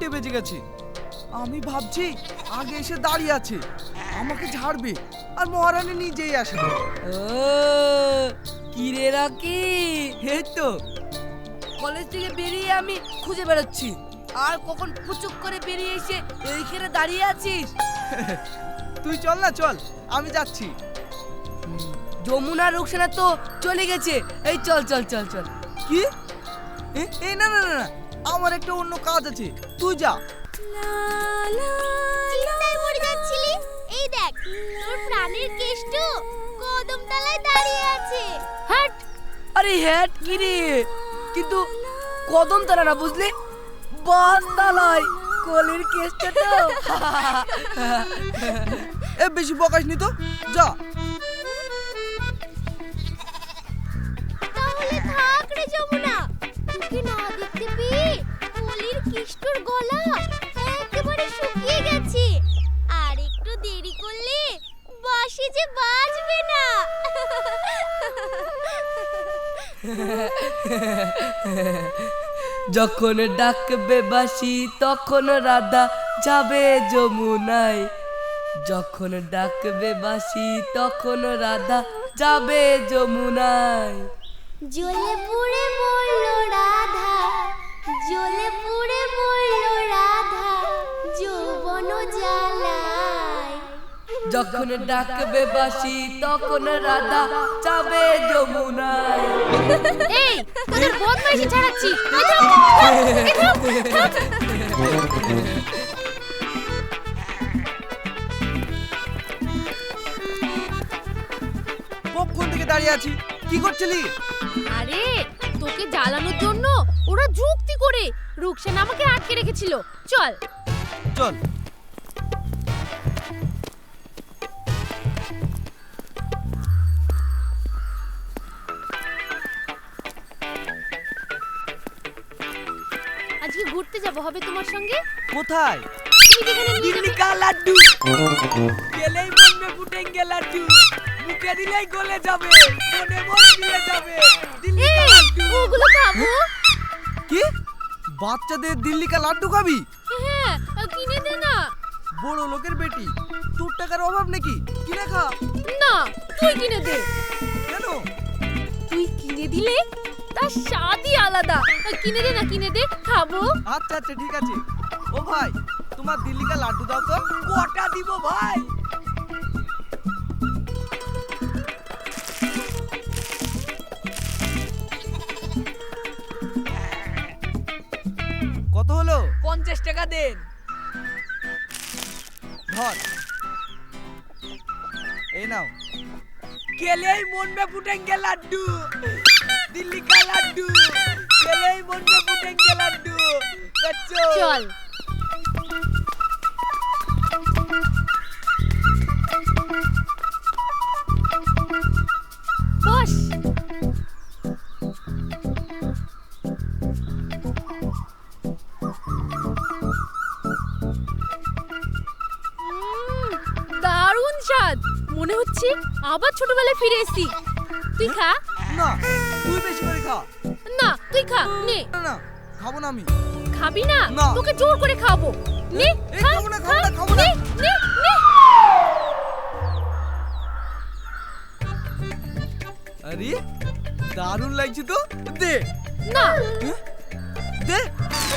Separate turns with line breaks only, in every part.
চারটে বেজে গেছে। আমি ভাবছি আগে এসে দাঁড়িয়ে আছে। আমাকে ঝাড়বে আর মহারানী নিজেই আসবে।
ও কিরে রকি?
এই তো।
কলেজ থেকে বেরিয়ে আমি খুঁজে বেরোচ্ছি আর কখন পুচুক করে বেরিয়ে এসে এইখানে দাঁড়িয়ে আছিস?
তুই চল না চল। আমি যাচ্ছি।
যমুনা রুকসানা তো চলে গেছে। এই চল চল চল চল।
কি? এ, এই না না না না। আমার একটা অন্য কাজ আছে। তুই যা।
চিন্তায় পড়ে যাচ্ছিলি? এই দেখ তোর প্রাণের কেষ্ট কদম তলায় দাঁড়িয়ে আছে।
হ্যাট আরে হ্যাট কি রে? কিন্তু কদম তারা না বুঝলি? বাস তালাই কলির কেসটা তো।
এ বেশি বকাস নি তো। যা।
তাহলে থাক রে যমুনা। তোকে না গলা একেবারে শুকিয়ে গেছে। আর একটু দেরি করলে যে বাজবে না।
যখন ডাকবে বাসি তখন রাধা যাবে যমুনায়। যখন ডাকবে বাসি তখন রাধা যাবে যমুনায়।
জ্বলে পুড়ে মরল
যখন ডাকবে বাসি তখন রাধা যাবে যমুনায়।
এই তোদের বদমাইশি ছাড়াচ্ছি।
কখন থেকে দাঁড়িয়ে আছি কি করছিলি?
আরে তোকে জ্বালানোর জন্য ওরা যুক্তি করে রুকসান আমাকে আটকে রেখেছিল। চল।
চল।
হবে তোমার সঙ্গে?
কোথায়?
দিল্লি কা লাড্ডু। গেলেই মন মে ফুটেঙ্গে লাড্ডু। মুখে দিলেই গলে যাবে মনে মন মিলে যাবে। দিল্লি কা লাড্ডু।
ওগুলো খাব।
কি? বাচ্চাদের দিল্লি কা লাড্ডু খাবি?
হ্যাঁ কিনে দে না।
বড় লোকের বেটি। তোর টাকার অভাব নাকি? কিনে খা।
না তুই কিনে দে।
কেন?
তুই কিনে দিলে তার স্বাদই আলাদা। কিনে দে না কিনে দে খাব।
আচ্ছা আচ্ছা ঠিক আছে। ও ভাই তোমার দিল্লি কা লাড্ডু দাও তো।
কটা দিব ভাই?
কত হলো?
পঞ্চাশ টাকা দেন।
ধর। এই নাও।
গেলেই মন মে ফুটেঙ্গে লাড্ডু। দিল্লি কা লাড্ডু। খেলেই মন মে ফুটেঙ্গে লাড্ডু। বচ্চো
আবার ছোটবেলায় ফিরে এসেছি। তুই খা।
না তুই বেশি করে খা।
না তুই খা নে।
না না খাব না আমি।
খাবি না?
না।
তোকে জোর করে খাব। নে
এই,
খা,
খাব না, খাব
খা,
না, খাব না।
নে, নে, নে।
আরে দারুণ লাগছে তো। দে।
না।
দে।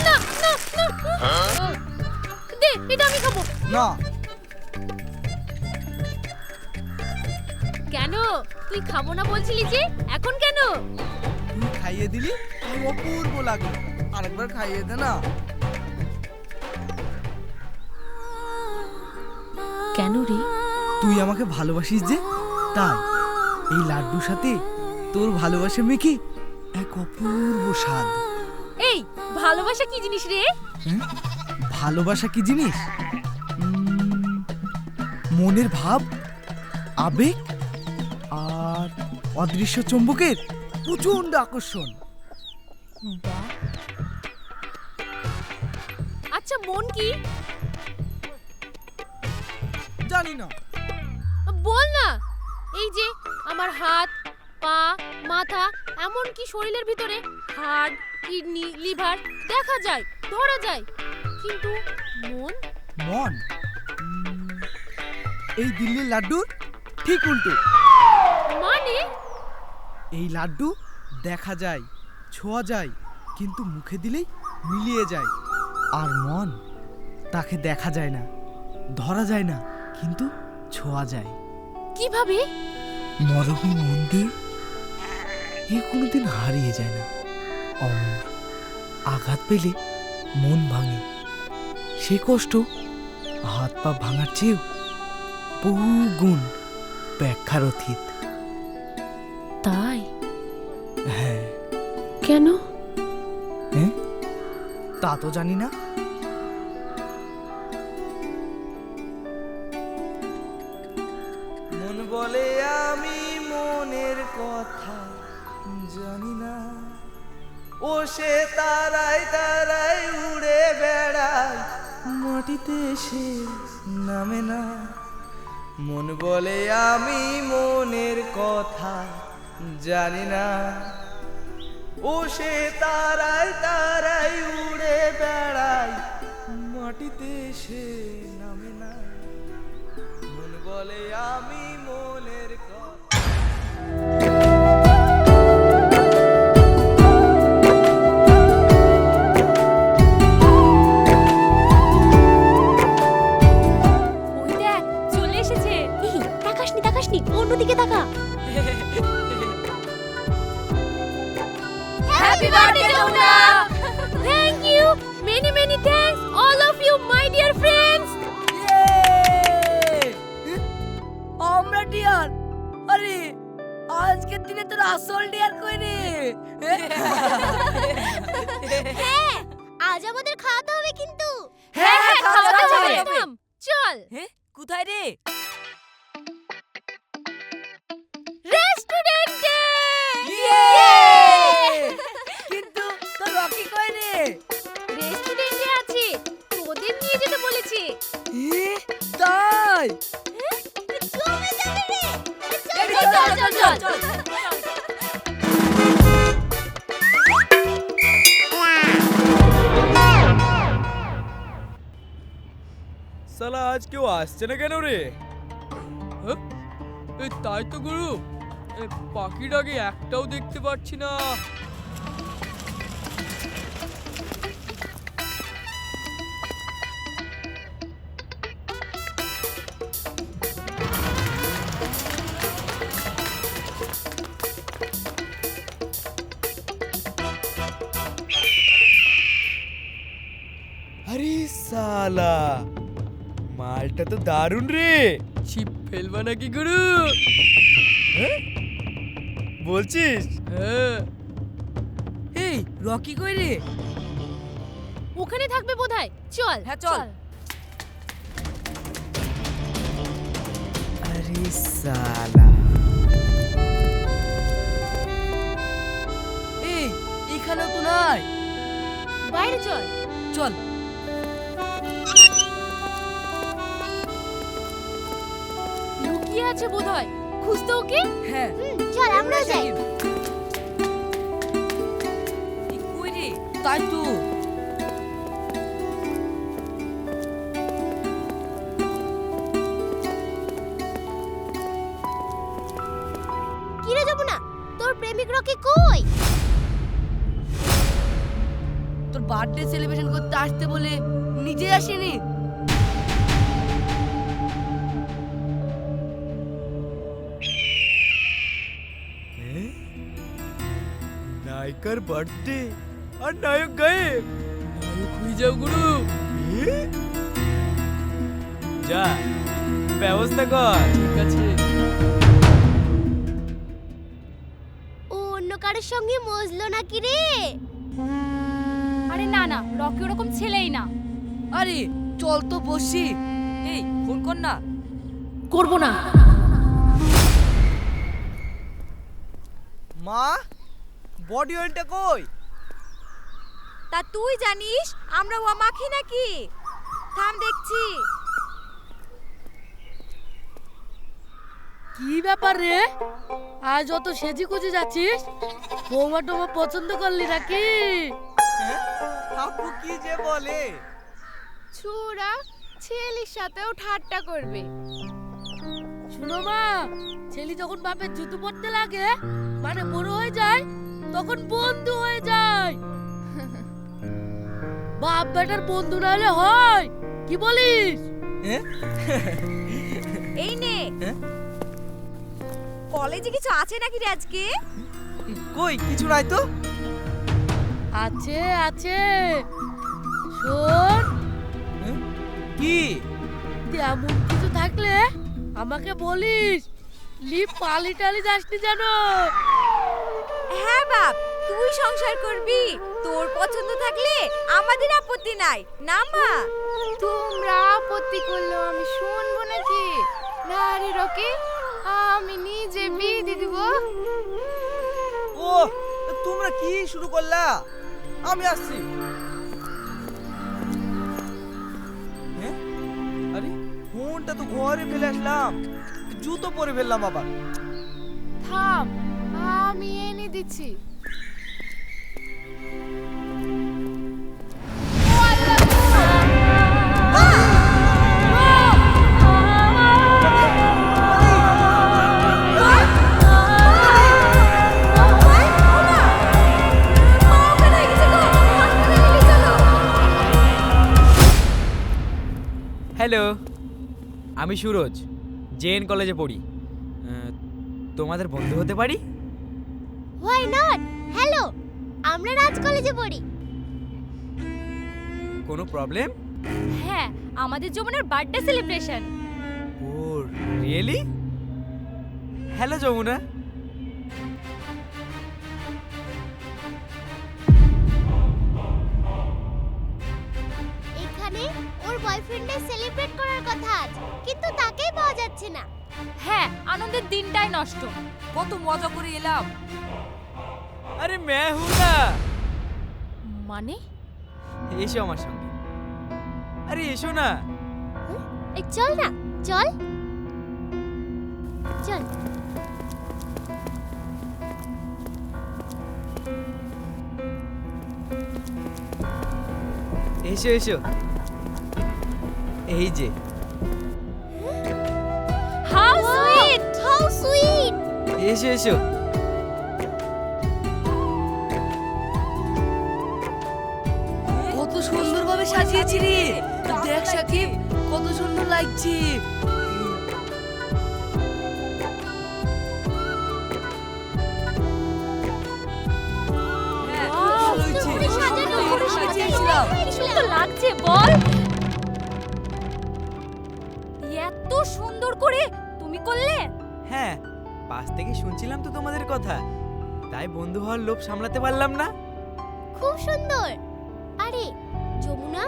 না না না। দে এটা আমি খাব।
না।
কেন? তুই খাব না বলছিলি যে? এখন কেন?
তুই খাইয়ে দিলি? তাই অপূর্ব লাগল। আরেকবার খাইয়ে দে না।
কেন রে?
তুই আমাকে ভালোবাসিস যে? তাই। এই লাড্ডুর সাথে তোর ভালোবাসা মেখে এক অপূর্ব স্বাদ।
এই ভালোবাসা কি জিনিস রে?
ভালোবাসা কি জিনিস? মনের ভাব? আবেগ? অদৃশ্য চুম্বকের প্রচণ্ড আকর্ষণ।
আচ্ছা মন কি?
জানি না।
বল না। এই যে আমার হাত পা মাথা এমনকি শরীরের ভিতরে? হাড় কিডনি লিভার দেখা যায় ধরা যায়। কিন্তু মন?
মন? এই দিল্লির লাড্ডুর ঠিক উল্টো। এই লাড্ডু দেখা যায় ছোঁয়া যায় কিন্তু মুখে দিলেই মিলিয়ে যায়। আর মন তাকে দেখা যায় না ধরা যায় না কিন্তু ছোঁয়া যায়।
কীভাবে?
মরহী মন দিয়ে এ কোনোদিন হারিয়ে যায় না। অমর আঘাত পেলে মন ভাঙে। সে কষ্ট হাত পা ভাঙার চেয়েও বহু গুণ ব্যাখ্যার অতীত।
তাই?
হ্যাঁ।
কেন?
হ্যাঁ? তা তো জানি না। মন বলে আমি মনের কথা জানি না। ও সে তারাই তারাই উড়ে বেড়ায় মাটিতে সে নামে না। মন বলে আমি মনের কথা জানি না। ও সে তারাই তারাই উড়ে বেড়ায়, মাটিতে সে নামে না। মন বলে, আমি
সালা, আজ কেউ আসছে না কেন রে?
তাই তো গুরু। পাখিটাকে একটাও দেখতে পাচ্ছি না।
মালটা তো দারুণ রে।
ছিপ ফেলবা নাকি গুরু?
বলছিস?
হ্যাঁ। এই রকি কই রে?
ওখানে থাকবে বোধহয়। চল
হ্যাঁ, চল।
আরে সালা।
এই এখানেও তো নাই।
বাইরে চল।
চল।
লুকিয়ে আছে বোধহয়। খুঁজতে ওকে?
হ্যাঁ।
চল আমরা যাই।
কই রে? তাই তো।
রে যমুনা তোর প্রেমিক রকি কই?
তোর বার্থডে সেলিব্রেশন করতে আসতে বলে নিজে আসেনি?
নায়িকার বার্থডে আর নায়ক গায়েব
নায়ক হয়ে যাও গুরু
যা ব্যবস্থা কর
ঠিক আছে
ও অন্য কারোর সঙ্গে মজলো নাকি রে?
আরে না না রকি ওরকম ছেলেই না।
আরে চল তো বসি। এই ফোন কর না।
করব না।
মা বডি অয়েলটা কই?
তা তুই জানিস আমরা ওয়া মাখি নাকি? থাম দেখছি।
কি ব্যাপার রে? আজ অত সেজি কুজি যাচ্ছিস? বৌমা টোমা পছন্দ করলি নাকি?
আপু কি যে বলে?
ছুরা ছেলের সাথেও ঠাট্টা করবে।
শুনো মা ছেলে যখন বাপের জুতো পরতে লাগে মানে বড় হয়ে যায় তখন বন্ধু হয়ে যায়। বাপ বেটার বন্ধু না হলে হয় কি বলিস?
এই নে? কলেজে কিছু আছে নাকি রে আজকে?
কই কিছু নাই তো?
আছে আছে। শোন।
কি?
তেমন কিছু থাকলে আমাকে বলিস লিপ পালি টালি যাসনি জানো
হ্যাঁ বাপ তুই সংসার করবি। তোর পছন্দ থাকলে আমাদের আপত্তি নাই না মা?
তোমরা আপত্তি করলেও আমি শুনব নাকি? না রে রকি আমি নিজে বিয়ে দিয়ে দিব।
ও তোমরা কি শুরু করলা? আমি আসছি। হ্যাঁ? আরে ফোনটা তো ঘরে ফেলে আসলাম। জুতো পরে ফেললাম আবার।
থাম আমি এনে দিচ্ছি।
হ্যালো আমি সুরজ জেএন কলেজে পড়ি। তোমাদের বন্ধু হতে পারি?
হোয়াই নট হ্যালো আমরা রাজ কলেজে পড়ি।
কোনো প্রবলেম
হ্যাঁ আমাদের যমুনার বার্থডে সেলিব্রেশন
ও রিয়েলি হ্যালো যমুনা।
এখানে ওর বয়ফ্রেন্ডের সেলিব্রেট করার কথা আজ কিন্তু তাকেই পাওয়া যাচ্ছে না। হ্যাঁ আনন্দের দিনটাই নষ্ট।
কত মজা করে এলাম।
আরে मैं हूं না
মানে?
এসো আমার সঙ্গে। আরে এসো না।
এই চল না চল। চল।
এসো এসো। এই যে।
হাউ সুইট হাউ সুইট
এসো এসো।
দেখ কত সুন্দর লাগছে।
সুন্দর লাগছে বল। এত সুন্দর করে তুমি করলে।
হ্যাঁ পাশ থেকে শুনছিলাম তো তোমাদের কথা। তাই বন্ধু হওয়ার লোভ সামলাতে পারলাম না।
খুব সুন্দর। আরে যমুনা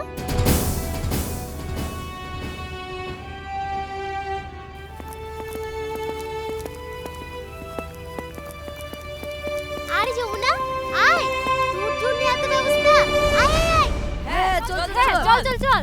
হ্যাঁ চল
চল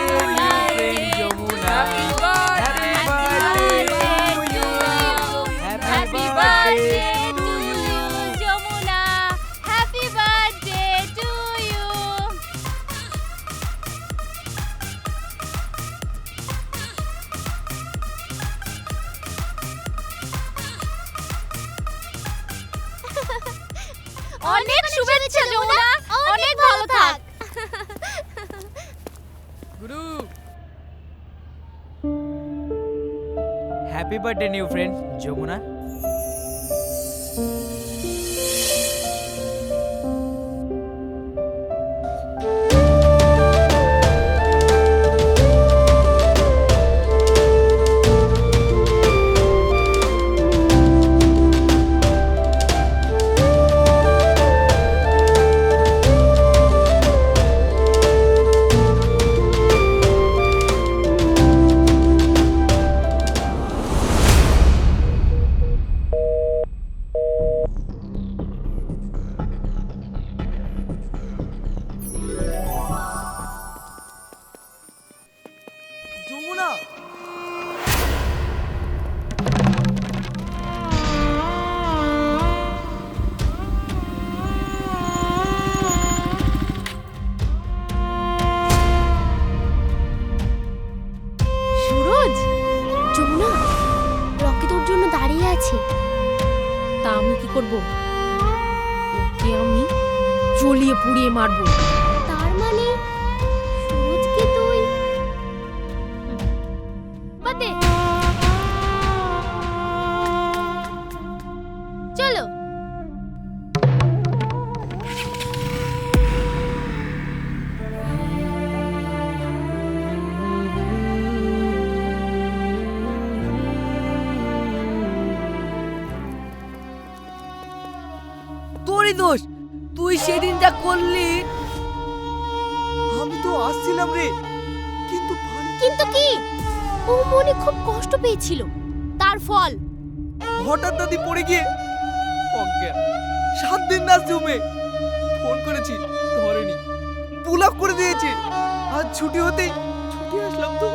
Birthday
new friend Jamuna
তা
আমি কি করব? ওকে আমি? জ্বলিয়ে পুড়িয়ে
মারবো। দাদি পড়ে গিয়ে অজ্ঞান। সাত দিন না জমে ফোন করেছি, ধরেনি। ব্লক করে দিয়েছে। আজ ছুটি হতে ছুটি আসলাম তো।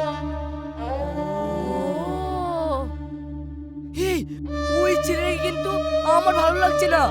ওই ছেলেকে কিন্তু আমার ভালো লাগছে না।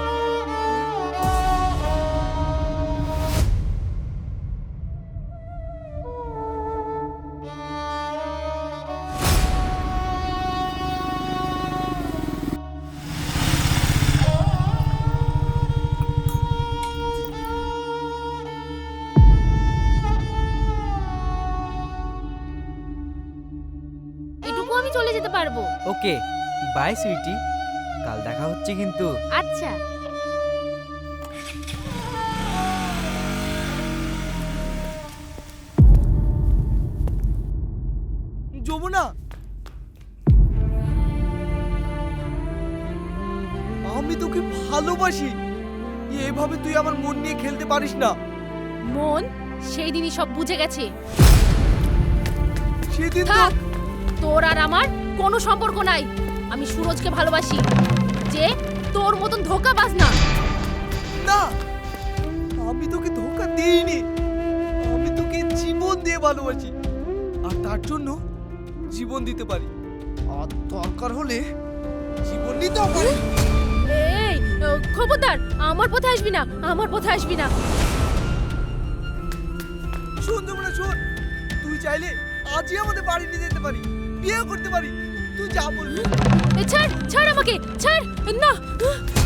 বাই সুইটি কাল দেখা হচ্ছে কিন্তু।
আচ্ছা।
যমুনা। আমি তোকে ভালোবাসি। এভাবে তুই আমার মন নিয়ে খেলতে পারিস না।
মন? সেই দিনই সব বুঝে গেছে।
সেদিন তো
থাক তোর আর আমার কোনো সম্পর্ক নাই। আমি সুরজকে ভালোবাসি যে তোর মতন ধোকাবাজ না।
না আমি তোকে ধোকা দিইনি। আমি তোকে জীবন দিয়ে ভালোবাসি আর তার জন্য জীবন দিতে পারি। আর দরকার হলে জীবন নিতেও পারি
এই খবরদার আমার পথে আসবি না আমার পথে আসবি না।
শোন যমুনা শোন। তুই চাইলে আজই আমাদের বাড়ি নিয়ে যেতে পারি বিয়ে করতে পারি। তুই যা বলবি।
এ, ছাড় ছাড় আমাকে ছাড় না
যমুনা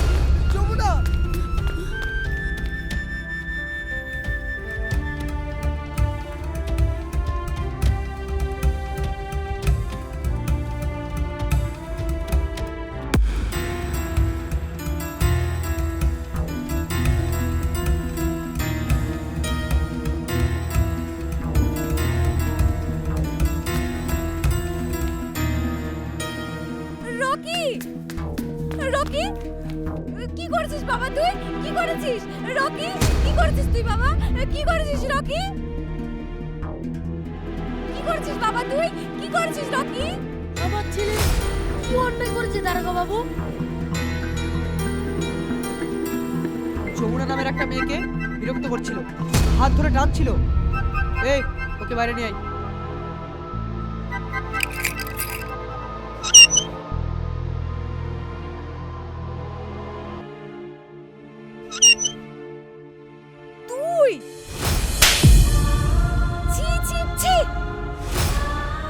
বিরক্ত করছিল। হাত ধরে টানছিল। এই ওকে বাইরে নিয়ে আয়।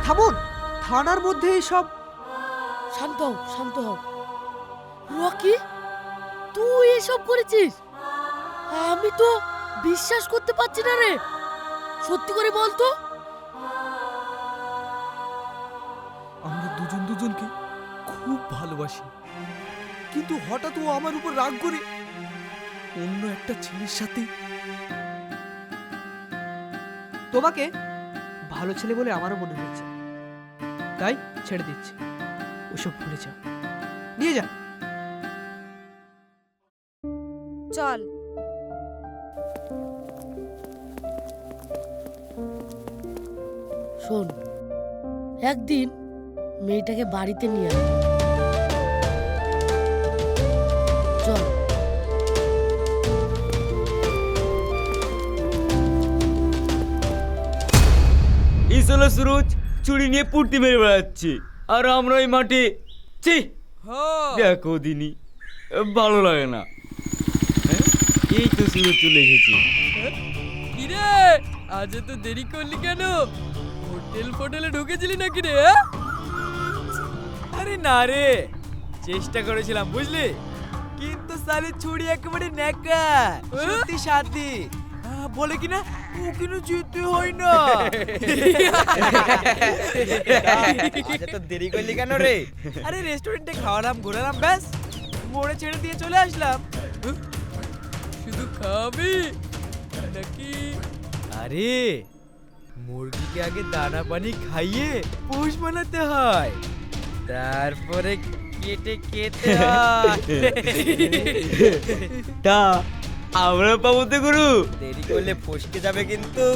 থামুন! থানার মধ্যে সব
শান্ত হও শান্ত হও। রকি তুই এসব করেছিস? আমি তো বিশ্বাস করতে পারছি না রে। সত্যি করে বল তো।
আমরা দুজন দুজনকে খুব ভালোবাসি। কিন্তু হঠাৎ ও আমার উপর রাগ করে অন্য একটা ছেলের সাথে।
তোমাকে ভালো ছেলে বলে আমারও মনে হয়েছে। তাই ছেড়ে দিচ্ছি। ওসব ভুলে যাও। নিয়ে যা।
চল।
শোন একদিন মেয়েটাকে বাড়িতে নিয়ে আয়। চল।
এই হলো সুরজ চুরি নিয়ে পুর্তি মেরে বেড়াচ্ছে। আর আমরা ওই মাঠে ছি দেখো দিনি ভালো লাগে না। হ্যাঁ? এই তো সুরজ চলে এসেছে।
কিরে আজ তো দেরি করলি কেন? হোটেল ফোটেলে ঢুকেছিলি নাকি রে হ্যাঁ?
আরে না রে চেষ্টা করেছিলাম বুঝলি? কিন্তু সালে ছুরি একেবারে নেকা সত্যি শান্তি বলে কি না ও কিন্তু যেতে হয় না।
তো দেরি করলি কেন রে?
আরে রেস্টুরেন্টে খাওয়ালাম ঘোরালাম ব্যাস। মোড়ে ছেড়ে দিয়ে চলে আসলাম।
শুধু খাবি নাকি?
আরে মুরগিকে আগে দানা পানি খাইয়ে পোষ বানাতে হয়। তারপরে কেটে কেটে হয়।
তা আমরা পাবো তো গুরু।
দেরি করলে ফসকে যাবে কিন্তু।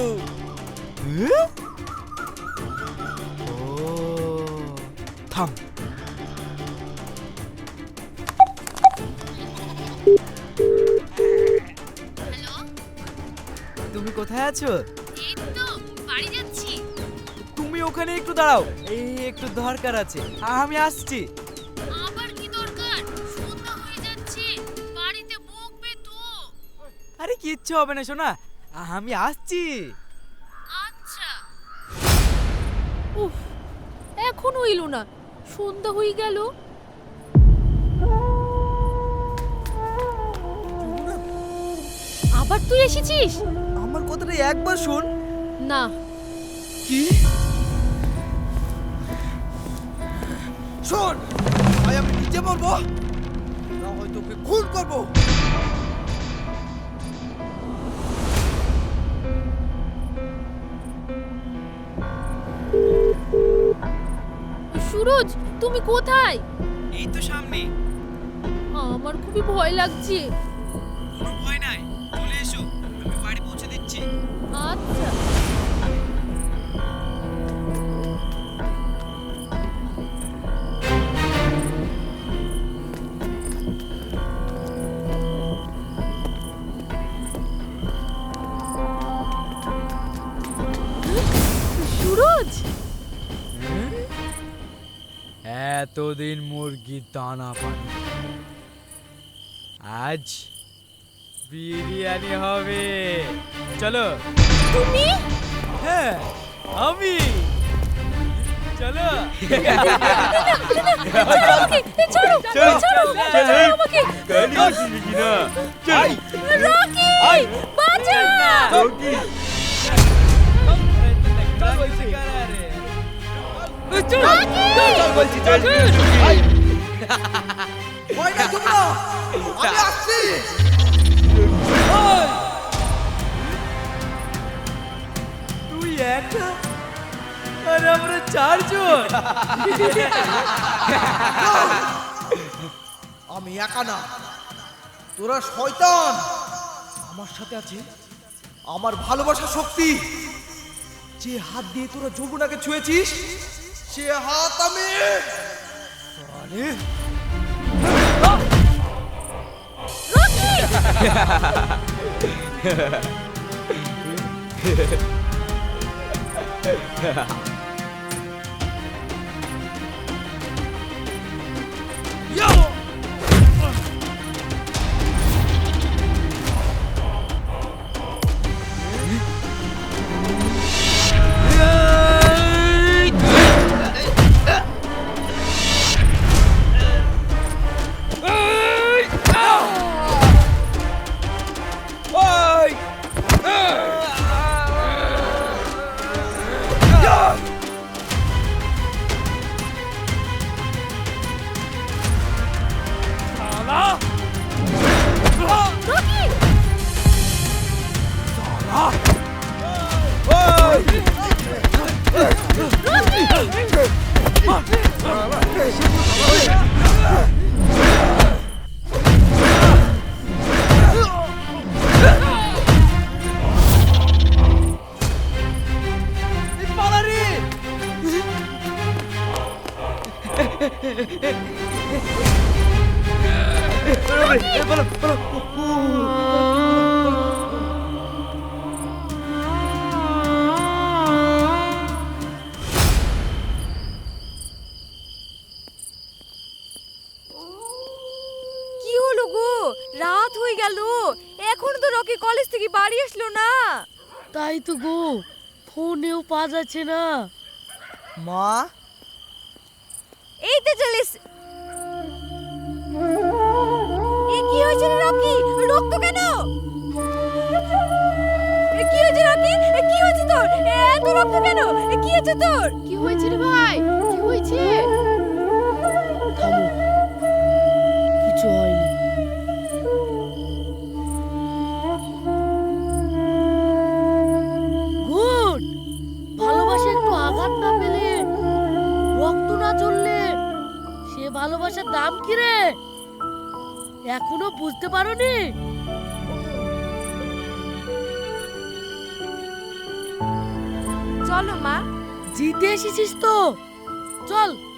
ও থাম। তুমি কোথায় আছো?
এই তো। বাড়ি যাচ্ছি।
তুমি ওখানে একটু দাঁড়াও। এই একটু দরকার আছে। আমি আসছি।
আবার কি দরকার? সন্ধ্যা হয়ে যাচ্ছে। বাড়িতে বকবে তো
আরে কিচ্ছু হবে না শোনা আমি আসছি।
আচ্ছা।
উফ এখনও এলো না। সন্ধ্যা হয়ে গেল। আবার তুই এসেছিস?
আমার কথাটা একবার শোন।
না।
কি? শোন ভাই আমি নিজে মরবো না হয়তো ওকে খুন করব।
সুরজ তুমি কোথায়?
এই তো সামনে।
আমার খুবই ভয় লাগছে।
কোনো ভয় নাই। চলে এসো আমি বাড়ি পৌঁছে দিচ্ছি।
আচ্ছা।
এতদিন মুরগি দানা পানি আজ বিরিয়ানি হবে চলো
তুমি
হ্যাঁ আমি চলো
আমাকে ছাড়ো ছাড়ো ছাড়ো
চল
রকি
চল
ভয় না তোমরা আমি আসছি
তুই একা চারজন
আমি একা না তোরা শয়তান আমার সাথে আছে আমার ভালোবাসা শক্তি। যে হাত দিয়ে তোরা যমুনাকে ছুঁয়েছিস সে হাত
রক্ত কেন? কি হয়েছে রকি কি হয়েছে তোর? এত রক্ত কেন? কি হয়েছে তোর?
কি হয়েছে রে ভাই? কি হয়েছে?
থামো কিছু হয়নি। গুড। ভালোবাসা একটু আঘাত না পেলে রক্ত না চললে সে ভালোবাসার দাম কি রে? এখনও বুঝতে পারোনি?
চলো মা।
জিতে এসেছিস তো। চল।